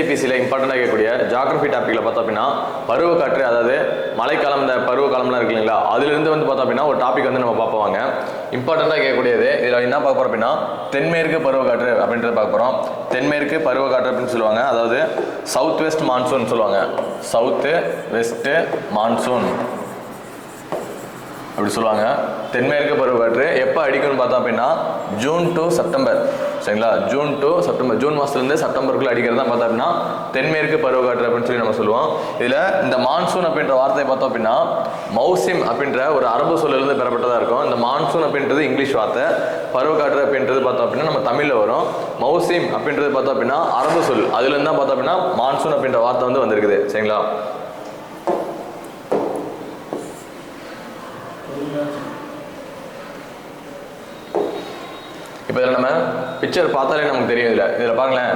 டிஎன்டிஐபிசியில் இம்பார்ட்டண்டாக கேட்கக்கூடிய ஜாகிரபி டாப்பிக்கில் பார்த்தோம் அப்படின்னா பருவக்காற்று அதாவது மழைக்காலம் இந்த பருவகாலம்லாம் இருக்கு இல்லைங்களா? அதுலேருந்து வந்து பார்த்தோம் அப்படின்னா ஒரு டாபிக் வந்து நம்ம பார்ப்பாங்க இம்பார்ட்டண்டாக கேட்கக்கூடியது இதில் என்ன பார்க்க போகிறோம் அப்படின்னா தென்மேற்கு பருவக்காற்று அப்படின்றத பார்க்க போகிறோம் தென்மேற்கு பருவக்காற்று அப்படின்னு சொல்லுவாங்க. அதாவது சவுத் வெஸ்ட் மான்சூன் சொல்லுவாங்க. சவுத்து வெஸ்ட்டு மான்சூன் அப்படி சொல்லுவாங்க. தென்மேற்கு பருவக்காற்று எப்போ அடிக்கும்னு பார்த்தோம் அப்படின்னா ஜூன் டு செப்டம்பர் சரிங்களா? ஜூன் டு செப்டம்பர் ஜூன் மாதத்துலேருந்து செப்டம்பருக்குள்ள அடிக்கிறது தான் பார்த்தோம் அப்படின்னா தென்மேற்கு பருவக்காற்று அப்படின்னு சொல்லி நம்ம சொல்லுவோம். இதில் இந்த மான்சூன் அப்படின்ற வார்த்தையை பார்த்தோம் அப்படின்னா மௌசிம் அப்படின்ற ஒரு அரபு சொல்லிலிருந்து பெறப்பட்டதாக இருக்கும். இந்த மான்சூன் அப்படின்றது இங்கிலீஷ் வார்த்தை. பருவக்காற்று அப்படின்றது பார்த்தோம் அப்படின்னா நம்ம தமிழில் வரும். மௌசிம் அப்படின்றது பார்த்தோம் அப்படின்னா அரபு சொல். அதுலேருந்து தான் பார்த்தோம் அப்படின்னா மான்சூன் அப்படின்ற வார்த்தை வந்து வந்திருக்குது. சரிங்களா? இப்போ இதில் நம்ம பிக்சர் பார்த்தாலே நமக்கு தெரியும் இதில் இதில் பாருங்களேன்.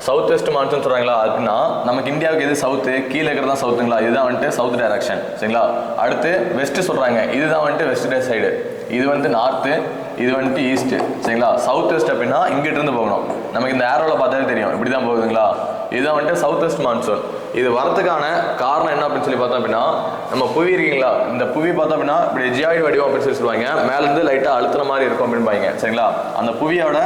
சவுத் வெஸ்ட் மான்சூன் சொல்கிறாங்களா அப்படின்னா நமக்கு இந்தியாவுக்கு எது சவுத்து கீழே இருக்கிறதா சவுத்துங்களா இதுதான் வந்துட்டு சவுத் டைரக்ஷன் சரிங்களா? அடுத்து வெஸ்ட்டு சொல்கிறாங்க இதுதான் வந்துட்டு வெஸ்ட் சைடு இது வந்து நார்த்து இது வந்துட்டு ஈஸ்ட்டு சரிங்களா? சவுத் வெஸ்ட் அப்படின்னா இங்கிட்ட இருந்து போகணும். நமக்கு இந்த ஏரோவில் பார்த்தாலே தெரியும். இப்படி தான் போகுதுங்களா? இதுதான் வந்துட்டு சவுத் வெஸ்ட் மான்சூன் இது வரதுக்கான காரணம் என்ன அப்படின்னு சொல்லி பார்த்தோம் அப்படின்னா நம்ம புவி இருக்கீங்களா? இந்த புவி பார்த்தோம் அப்படின்னா இப்படி ஜியாய்டு வடிவம் அப்படின்னு சொல்லி சொல்லுவாங்க. மேலேருந்து லைட்டாக அழுத்துற மாதிரி இருக்கும் அப்படின்னு பாய்ங்க சரிங்களா? அந்த புவியோட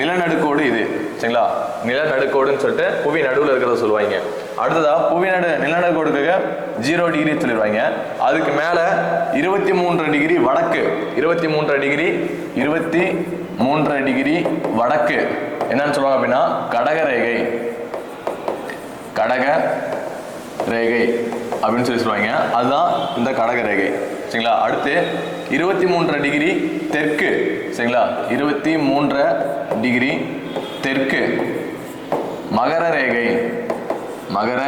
நிலநடுக்கோடு இது சரிங்களா? நிலநடுக்கோடுன்னு சொல்லிட்டு புவி நடுவில் இருக்கிறத சொல்லுவாங்க. அடுத்ததா புவி நடு நிலநடுக்கோடுக்கு ஜீரோ டிகிரி சொல்லிடுவாங்க அதுக்கு மேலே இருபத்தி மூன்று டிகிரி வடக்கு. இருபத்தி மூன்று டிகிரி இருபத்தி மூன்று டிகிரி வடக்கு. என்னன்னு சொல்லுவாங்க அப்படின்னா கடகரேகை கடக ரேகை அப்படின்னு சொல்லி சொல்லுவாங்க. அதுதான் இந்த கடக ரேகை. சரிங்களா? அடுத்து இருபத்தி மூன்றரை டிகிரி தெற்கு. சரிங்களா? இருபத்தி மூன்று டிகிரி தெற்கு. மகர ரேகை. மகர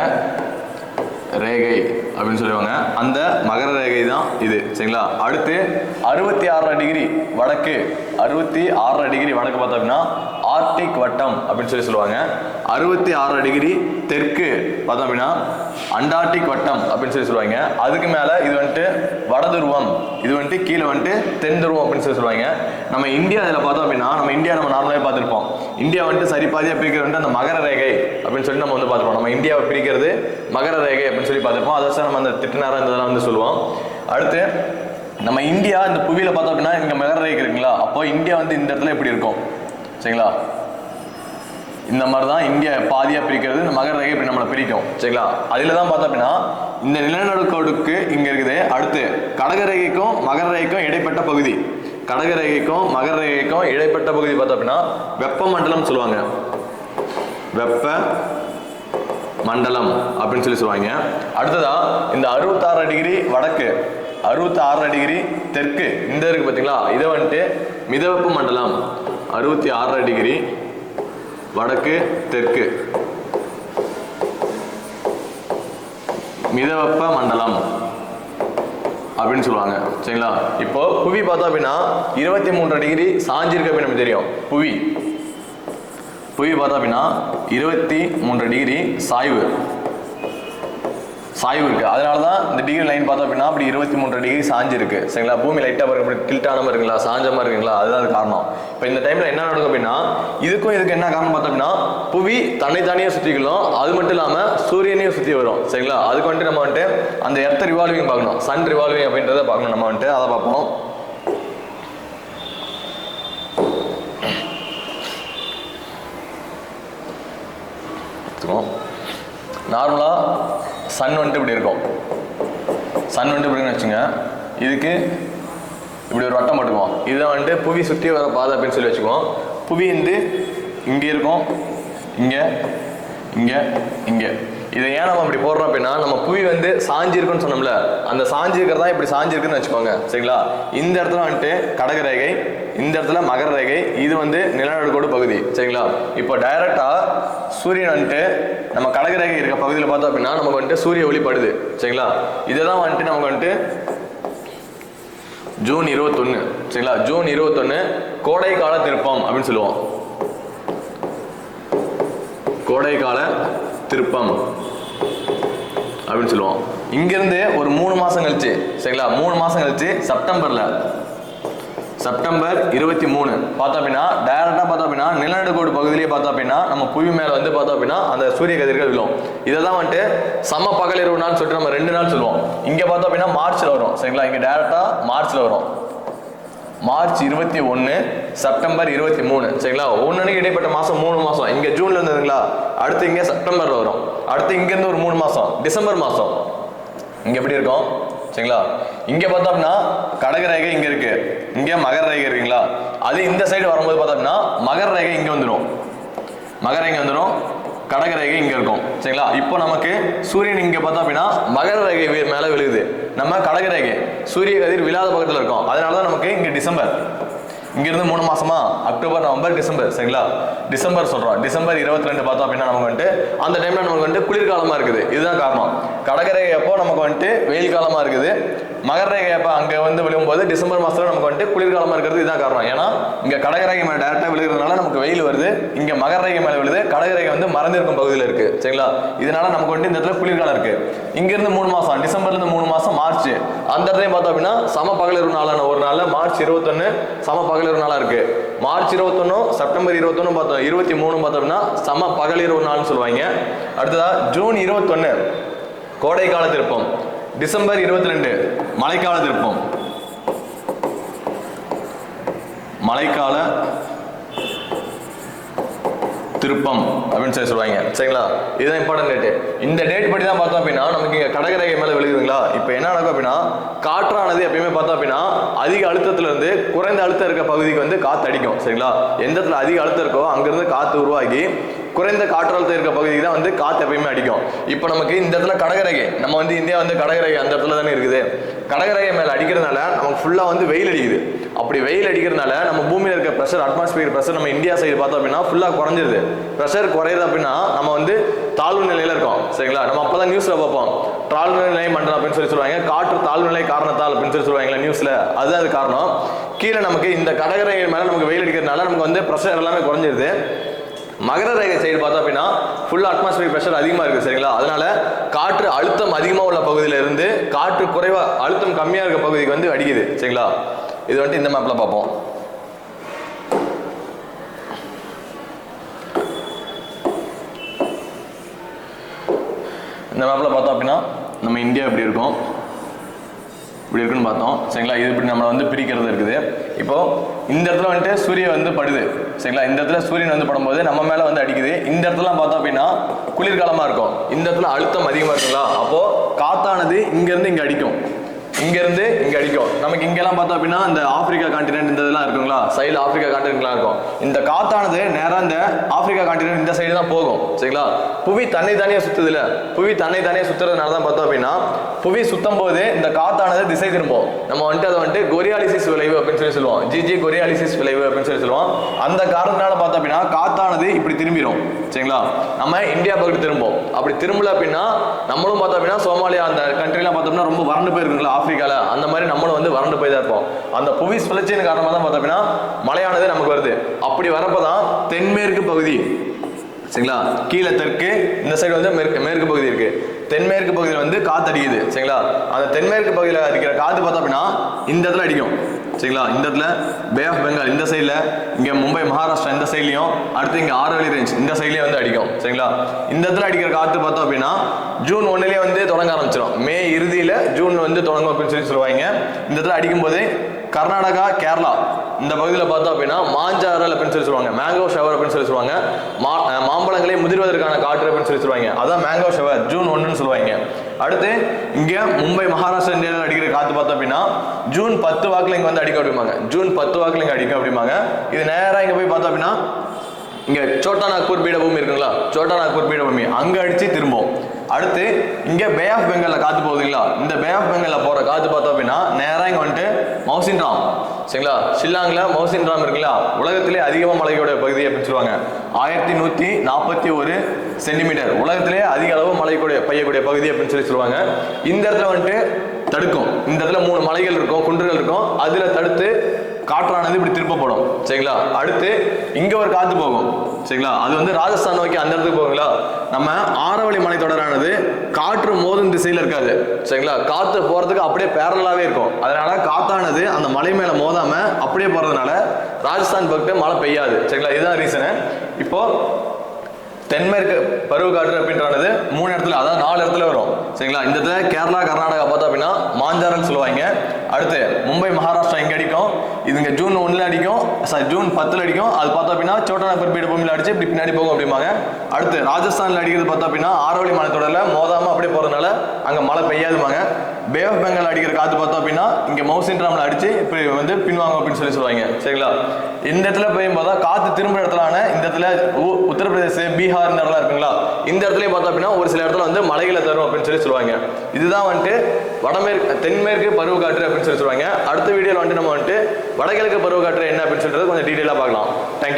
ரேகை அப்படின்னு சொல்லுவாங்க. அந்த மகர ரேகை தான் இது. சரிங்களா? அடுத்து அறுபத்தி ஆறரை டிகிரி வடக்கு. அறுபத்தி ஆறரை டிகிரி வடக்கு பார்த்தோம் அப்படின்னா ஆர்டிக் வட்டம் அப்படின்னு சொல்லி சொல்லுவாங்க. அறுபத்தி ஆறு டிகிரி தெற்கு பார்த்தோம் அப்படின்னா அண்டார்டிக் வட்டம் அப்படின்னு சொல்லி சொல்லுவாங்க. அதுக்கு மேலே இது வந்துட்டு வடதுருவம் இது வந்துட்டு கீழே வந்துட்டு தென் துருவம் அப்படின்னு சொல்லி சொல்லுவாங்க. நம்ம இந்தியா இதில் பார்த்தோம் அப்படின்னா நம்ம இந்தியா நம்ம நார்மலாக பார்த்துருப்போம். இந்தியா வந்துட்டு சரி பாதியாக பிரிக்கிறது வந்துட்டு அந்த மகர ரேகை அப்படின்னு சொல்லி நம்ம வந்து பார்த்துருப்போம். நம்ம இந்தியாவை பிரிக்கிறது மகர ரேகை அப்படின்னு சொல்லி பார்த்துருப்போம். அதை நம்ம அந்த திட்டுநேரம் இதெல்லாம் வந்து சொல்லுவோம். அடுத்து நம்ம இந்தியா இந்த புவியில் பார்த்தோம் அப்படின்னா இங்கே மகர ரேகை இருக்குங்களா? அப்போ இந்தியா வந்து இந்த இடத்துல எப்படி இருக்கும்? சரிங்களா? இந்த மாதிரி தான் இந்தியா பாதியாக பிரிக்கிறது இந்த மகர ரேகை இப்படி நம்மளை பிரிக்கும் சரிங்களா? அதில் தான் பார்த்தோம் அப்படின்னா இந்த நிலநடுக்கோடுக்கு இங்கே இருக்குது அடுத்து கடக ரேகைக்கும் மகர ரேகைக்கும் இடைப்பட்ட பகுதி. கடக ரேகைக்கும் மகர ரேகைக்கும் இடைப்பட்ட பகுதி பார்த்தோம் அப்படின்னா வெப்பமண்டலம் சொல்லுவாங்க. வெப்ப மண்டலம் அப்படின்னு சொல்லி சொல்லுவாங்க. அடுத்ததா இந்த அறுபத்தாறு டிகிரி வடக்கு அறுபத்தாறு டிகிரி தெற்கு இந்த இருக்கு பார்த்தீங்களா? இதை வந்துட்டு மிதவெப்ப மண்டலம். அறுபத்தி ஆறரை டிகிரி வடக்கு தெற்கு. மிதவெப்ப மண்டலம் அப்படின்னு சொல்லுவாங்க. சரிங்களா? இப்போ புவி பார்த்தோம் அப்படின்னா இருபத்தி மூன்று டிகிரி சாஞ்சிருக்கு அப்படின்னு நமக்கு தெரியும். புவி. புவி பார்த்தோம் அப்படின்னா இருபத்தி மூன்று டிகிரி சாய்வு. சாய்வு இருக்குது அதனால தான் இந்த டிகிரி லைன் பார்த்தோம் அப்படின்னா அப்படி இருபத்தி மூன்று டிகிரி சாஞ்சிருக்கு. சரிங்களா? பூமி லைட்டாக பாருங்க இப்படி டில்ட்டானமா இருக்குங்களா? சாஞ்சமா இருக்குங்களா? அதுதான் அது காரணம். இப்போ இந்த டைமில் என்ன நடக்கும் அப்படின்னா இதுக்கும் இதுக்கு என்ன காரணம் பார்த்தோம் அப்படின்னா புவி தன்னைத்தானே சுற்றிக்கலாம் அது மட்டும் இல்லாமல் சூரியனையும் சுற்றி வரும். சரிங்களா? அதுக்கு வந்துட்டு நம்ம வந்துட்டு அந்த எர்த்த ரிவால்விங் பார்க்கணும். சன் ரிவால்விங் அப்படின்றத பார்க்கணும். நம்ம வந்துட்டு அதை பார்ப்போம். நார்மலாக சன் வந்துட்டு இப்படி இருக்கும். சன் வந்துட்டு இப்படின்னு வச்சுங்க இதுக்கு இப்படி ஒரு வட்டம் போட்டுக்குவோம். இதை வந்துட்டு புவி சுற்றி வர பாதை அப்படின்னு சொல்லி வச்சுக்குவோம். புவி வந்து இங்கே இருக்கும். இங்கே இங்கே இங்கே. இதை ஏன் நம்ம இப்படி போடுறோம் அப்படின்னா நம்ம புவி வந்து சாஞ்சி இருக்குன்னு சொன்னோம்ல அந்த சாஞ்சிருக்கிறதா இப்படி சாஞ்சிருக்குன்னு வச்சுக்கோங்க. சரிங்களா? இந்த இடத்துல வந்துட்டு கடக ரேகை இந்த இடத்துல மகர ரேகை இது வந்து நிலநடுக்கோடு பகுதி. சரிங்களா? இப்போ டைரக்டாக சூரியன் வந்துட்டு நம்ம கடகரேகை இருக்க பகுதியில் பார்த்தோம் அப்படின்னா நமக்கு வந்துட்டு சூரிய ஒளிப்படுது. சரிங்களா? இதை தான் வந்துட்டு நமக்கு வந்துட்டு ஜூன் இருபத்தொன்னு. சரிங்களா? ஜூன் இருபத்தொன்னு கோடைக்கால திருப்பம் அப்படின்னு சொல்லுவோம். கோடைக்கால திருப்பம் அப்படின்னு சொல்லுவோம். இங்கிருந்து ஒரு மூணு மாசம் கழிச்சு சரிங்களா? மூணு மாசம் கழிச்சு செப்டம்பர்ல செப்டம்பர் இருபத்தி மூணு. பார்த்தோம் அப்படின்னா டைரக்டாக பார்த்தோம் அப்படின்னா நிலநடுக்கோடு பகுதியிலேயே பார்த்தோம் அப்படின்னா நம்ம புவி மேலே வந்து பார்த்தோம் அப்படின்னா அந்த சூரிய கதிர்கள் விழும். இதை தான் வந்துட்டு சம பகல் இரவு நாள் சொல்லிட்டு நம்ம ரெண்டு நாள் சொல்லுவோம். இங்கே பார்த்தோம் அப்படின்னா மார்ச்சில் வரும். சரிங்களா? இங்கே டேரெக்டாக மார்ச்சில் வரும். மார்ச் இருபத்தி ஒன்று செப்டம்பர் இருபத்தி மூணு. சரிங்களா? ஒன்றுக்கு இடைப்பட்ட மாதம் மூணு மாதம் இங்கே ஜூனில் இருந்ததுங்களா? அடுத்து இங்கே செப்டம்பரில் வரும். அடுத்து இங்கேருந்து ஒரு மூணு மாதம் டிசம்பர் மாதம் இங்கே எப்படி இருக்கும்? சரிங்களா? இங்கே பார்த்தோம் அப்படின்னா கடக ரேகை இங்கே இருக்குது இங்கே மகர ரேகை இருக்குங்களா? அது இந்த சைடு வரும்போது பார்த்தோம் அப்படின்னா மகர ரேகை இங்கே வந்துடும் மகர இங்கே வந்துடும் கடக ரேகை இங்கே இருக்கும். சரிங்களா? இப்போ நமக்கு சூரியன் இங்கே பார்த்தோம் அப்படின்னா மகர ரேகை மேலே விழுகுது. நம்ம கடக ரேகை சூரிய கதிர் விழாத பக்கத்தில் இருக்கோம். அதனால தான் நமக்கு இங்கே டிசம்பர். இங்கேருந்து மூணு மாசமா அக்டோபர் நவம்பர் டிசம்பர். சரிங்களா? டிசம்பர் சொல்றோம். டிசம்பர் இருபத்தி ரெண்டு பார்த்தோம் அப்படின்னா நமக்கு வந்துட்டு அந்த டைம்ல நமக்கு வந்துட்டு குளிர்காலமா இருக்குது. இதுதான் காரணம். கடகரேகை அப்போ நமக்கு வந்துட்டு வெயில் காலமா இருக்குது. மகர ரேகை அப்போ அங்கே வந்து விழும்போது டிசம்பர் மாசத்துல நமக்கு வந்துட்டு குளிர்காலமா இருக்கிறது இதுதான் காரணம். ஏன்னா இங்கே கடகரேகை மேலே டேரக்டா விழுகிறதுனால வெயில் வருது. இங்க மகர ரேகை மேல விழுது. கடகரேகை வந்து மறந்திருக்கும் பகுதியில் இருக்கு. சரிங்களா? இதனால நமக்கு வந்துட்டு இந்த இடத்துல குளிர்காலம் இருக்கு. இங்க இருந்து மூணு மாசம் டிசம்பர்ல இருந்து மூணு மாசம் மார்ச் அந்த இடத்துல பார்த்தோம் அப்படின்னா சம பகலிரு நாளான ஒரு நாள்ல மார்ச் இருபத்தொன்னு சம பகலிரு நாளா இருக்கு. மார்ச் இருபத்தொன்னும் செப்டம்பர் இருபத்தொன்னு பார்த்தோம். இருபத்தி மூணு பார்த்தோம்னா சம பகலிரவு நாள்னு சொல்லுவாங்க. அடுத்ததா ஜூன் இருபத்தொன்னு கோடைக்கால திருப்பம். டிசம்பர் இருபத்தி ரெண்டு மழைக்கால திருப்பம். மழைக்கால திருப்பம் அப்படின்னு சொல்லி சொல்லுவாங்க. சரிங்களா? இதுதான் இம்பார்ட்டன்ட் டேட் இந்த டேட் படி தான் பார்த்தோம் அப்படின்னா நமக்கு இங்கே கடகரேகை மேலே விழுகுதுங்களா? இப்போ என்ன நடக்கும் அப்படின்னா காற்றானது எப்பயுமே பார்த்தோம் அப்படின்னா அதிக அழுத்தத்துல இருந்து குறைந்த அழுத்தம் இருக்க பகுதிக்கு வந்து காற்று அடிக்கும் சரிங்களா? எந்த இடத்துல அதிக அழுத்தம் இருக்கோ அங்கேருந்து காற்று உருவாகி குறைந்த காற்றழுத்தம் இருக்க பகுதி தான் வந்து காத்து எப்பயுமே அடிக்கும். இப்போ நமக்கு இந்த இடத்துல கடகரகை நம்ம வந்து இந்தியா வந்து கடகரகை அந்த இடத்துல தானே இருக்குது. கடகரகை மேலே அடிக்கிறதுனால நமக்கு ஃபுல்லாக வந்து வெயில் அடிக்குது. அப்படி வெயில் அடிக்கிறதுனால நம்ம பூமியில் இருக்க ப்ரெஷர் அட்மாஸ்பியர் ப்ரெஷர் நம்ம இந்தியா சைடு பார்த்தோம் அப்படின்னா ஃபுல்லாக குறைஞ்சிருது. ப்ரெஷர் குறையுது அப்படின்னா நம்ம வந்து தாழ்வு நிலையில் இருக்கோம். சரிங்களா? நம்ம அப்போ தான் நியூஸில் பார்ப்போம். தாழ்வு நிலை மண்டலம் அப்படின்னு சொல்லி சொல்லுவாங்க. காற்று தாழ்வு நிலை காரணத்தால் அப்படின்னு சொல்லி சொல்லுவாங்களா நியூஸில் அதுதான் அது காரணம். கீழே நமக்கு இந்த கடகரை மேலே நமக்கு வெயில் அடிக்கிறதுனால நமக்கு வந்து ப்ரெஷர் எல்லாமே குறைஞ்சிருது. மகர ரேகை சைடு பார்த்தோம் அப்படின்னா ஃபுல் அட்மாஸ்பியர் ப்ரெஷர் அதிகமாக இருக்குது சரிங்களா? அதனால காற்று அழுத்தம் அதிகமாக உள்ள பகுதியில் இருந்து காற்று குறைவாக அழுத்தம் கம்மியாக இருக்க பகுதிக்கு வந்து அடிக்குது சரிங்களா? இது வந்துட்டு இந்த மேப்பில் பார்ப்போம். இந்த மேப்பில் பார்த்தோம் அப்படின்னா நம்ம இந்தியா இப்படி இருக்கும்? இப்படி இருக்குன்னு பார்த்தோம் சரிங்களா? இது இப்படி நம்மளை வந்து பிரிக்கிறது இருக்குது? இப்போது இந்த இடத்துல வந்துட்டு சூரியன் வந்து படுது. சரிங்களா? இந்த இடத்துல சூரியன் வந்து படும்போது நம்ம மேலே வந்து அடிக்குது. இந்த இடத்துலலாம் பார்த்தோம் அப்படின்னா குளிர்காலமாக இருக்கும். இந்த இடத்துல அழுத்தம் அதிகமாக இருக்குங்களா? அப்போது காத்தானது இங்கேருந்து இங்கே அடிக்கும். இங்கேருந்து இங்கே அடிக்கும். நமக்கு இங்கெல்லாம் பார்த்தோம் அப்படின்னா இந்த ஆப்பிரிக்கா காண்டினென்ட் இந்த இதெல்லாம் இருக்குங்களா? சைடில் ஆப்பிரிக்கா காண்டினென்ட்லாம் இருக்கும். இந்த காத்தானது நேராக இந்த ஆப்பிரிக்கா காண்டினென்ட் இந்த சைடு தான் போகும். சரிங்களா? புவி தன்னை தானே சுத்துதுல. புவி தன்னை தானே சுத்துறதுனால தான் பார்த்தோம் அப்படின்னா புவி சுத்தும் போது இந்த காத்தானது திசை திரும்பும். நம்ம வந்துட்டு அதை வந்துட்டு கொரியாலிசிஸ் விளைவு அப்படின்னு சொல்லி சொல்லுவோம். ஜிஜி கொரியாலிசிஸ் விளைவு அப்படின்னு சொல்லி சொல்லுவோம். அந்த காரணத்தினால பார்த்தோம் அப்படின்னா காத்தானது இப்படி திரும்பிடும் சரிங்களா? நம்ம இந்தியா பக்கத்து திரும்பும். அப்படி திரும்பல அப்படின்னா நம்மளும் பார்த்தோம் அப்படின்னா சோமாலியா அந்த கண்ட்ரிலாம் பார்த்தோம்னா ரொம்ப வறண்டு போயிருக்குங்களா ஆப்பிரிக்கால? அந்த மாதிரி நம்மளும் வந்து வறண்டு போய் தான் இருப்போம். அந்த புவி சுழற்சியின் காரணமாக தான் பார்த்தோம் அப்படின்னா மழையானது நமக்கு வருது. அப்படி வரப்போ தான் தென்மேற்கு பகுதி சரிங்களா? கீழே தெற்கு இந்த சைடு வந்து மேற்கு மேற்கு பகுதி இருக்கு. தென்மேற்கு பகுதியில் வந்து காத்து அடிக்குது சரிங்களா? அந்த தென்மேற்கு பகுதியில் அடிக்கிற காத்து பார்த்தோம் அப்படின்னா இந்த இடத்துல அடிக்கும் சரிங்களா? இந்த இடத்துல பே ஆஃப் பெங்கால் இந்த சைடில் இங்கே மும்பை மகாராஷ்டிரா இந்த சைட்லையும் அடுத்து இங்கே ஆரோலி ரேஞ்ச் இந்த சைட்லேயும் வந்து அடிக்கும் சரிங்களா? இந்த இடத்துல அடிக்கிற காற்று பார்த்தோம் அப்படின்னா ஜூன் ஒன்றுலேயே வந்து தொடங்க ஆரம்பிச்சிடும் மே இறுதியில் ஜூன் வந்து தொடங்கும் அப்படின்னு சொல்லி சொல்லுவாங்க. இந்த இடத்துல அடிக்கும்போது கர்நாடகா கேரளா. இந்த பகுதியில் பார்த்தோம் அப்படின்னா மாஞ்சாரல் அப்படின்னு சொல்லி சொல்லுவாங்க. மேங்கோ ஷவர் அப்படின்னு சொல்லி சொல்லுவாங்க. மா மாம்பழங்களே முதிர்வதற்கான காற்று அப்படின்னு சொல்லி சொல்லுவாங்க. அதான் மேங்கோ ஷவர் ஜூன் ஒன்றுன்னு சொல்லுவாங்க. அடுத்து இங்கே மும்பை மகாராஷ்டிரா இந்தியாவில் அடிக்கிற காற்று பார்த்தோம் அப்படின்னா ஜூன் பத்து வாக்கில் இங்கே வந்து அடிக்க அப்படிம்பாங்க. ஜூன் பத்து வாக்கில் இங்கே அடிக்க அப்படிம்பாங்க. இது நேராக இங்கே போய் பார்த்தோம் அப்படின்னா இங்கே சோட்டா நாக்பூர் பீடபூமி இருக்குங்களா? சோட்டா நாக்பூர் பீடபூமி. அங்கே அடித்து திரும்பும் அடுத்து இங்கே பே ஆஃப் பெங்காலில் காற்று போகுதுங்களா இந்த பே ஆஃப் பெங்காலில் போகிற காற்று பார்த்தோம் அப்படின்னா நேராக இங்கே வந்துட்டு மௌசின் ராம் சரிங்களா? ஷில்லாங்ல மௌசின் ராம் இருக்குங்களா உலகத்திலே அதிகமாக மழைக்கூடிய பகுதி அப்படின்னு சொல்லுவாங்க ஆயிரத்தி நூற்றி நாற்பத்தி ஒரு சென்டிமீட்டர். உலகத்திலே அதிக அளவு மழைக்கூடிய பெய்யக்கூடிய பகுதி அப்படின்னு சொல்லி சொல்லுவாங்க இந்த இடத்துல வந்துட்டு தடுக்கும். இந்த இடத்துல மூணு மலைகள் இருக்கும் குன்றுகள் இருக்கும். அதில் தடுத்து காற்றானது இப்படி திருப்பப்படும். சரிங்களா? அடுத்து இங்கே ஒரு காற்று போகும். சரிங்களா? அது வந்து ராஜஸ்தான் நோக்கி அந்த இடத்துக்கு போகுங்களா? நம்ம ஆரவழி மலைத்தொடரானது காற்று மோதும் திசையில் இருக்காது. சரிங்களா? காற்று போகிறதுக்கு அப்படியே பேரலாகவே இருக்கும். அதனால காத்தானது அந்த மலை மேலே மோதாமல் அப்படியே போகிறதுனால ராஜஸ்தான் பக்கத்து மழை பெய்யாது. சரிங்களா? இதுதான் ரீசனு இப்போ தென்மேற்கு பருவக்காற்று அப்படின்றது மூணு இடத்துல அதாவது நாலு இடத்துல வரும். சரிங்களா? இந்த இடத்துல கேரளா கர்நாடகா பார்த்தோம் அப்படின்னா மாஞ்சாரன்னு சொல்லுவாங்க. அடுத்து மும்பை மகாராஷ்டிரா இதுங்க ஜூன் ஒன்றில் அடிக்கும் சாரி ஜூன் பத்தில் அடிக்கும். அது பார்த்தோம் அப்படின்னா சோட்டானப்பர் பீட பூமியில் அடிச்சு இப்படி பின்னாடி போகும் அப்படிம்பாங்க. அடுத்து ராஜஸ்தானில் அடிக்கிறது பார்த்தோம் அப்படின்னா ஆரோலி மலைத்தொடரில் மோதாமல் அப்படியே போகிறதுனால அங்கே மழை பெய்யாதுமாங்க பே ஆஃப் பெங்கால் அடிக்கிற காற்று பார்த்தோம் அப்படின்னா இங்கே மவுசின் ட்ராமில் அடித்து இப்படி வந்து பின்வாங்க அப்படின்னு சொல்லி சொல்லுவாங்க. சரிங்களா? இந்த இடத்துல போய் பார்த்தா காற்று திரும்ப இடத்துலான இந்த இடத்துல உ- உத்தரப்பிரதேச பீகார் இந்த இடத்துல இருக்குங்களா? இந்த இடத்துல பார்த்தோம் அப்படின்னா ஒரு சில இடத்துல வந்து மலைகளை தரும் அப்படின்னு சொல்லி சொல்லுவாங்க. இதுதான் வந்துட்டு வடமேற்கு தென்மேற்கு பருவ காற்று அப்படின்னு சொல்லி சொல்லுவாங்க. அடுத்த வீடியோவில் வந்துட்டு நம்ம வந்துட்டு வடகிழக்கு பருவ காற்று என்ன அப்படின்னு சொல்கிறது கொஞ்சம் டீட்டெயிலாக பார்க்கலாம். தேங்க்யூ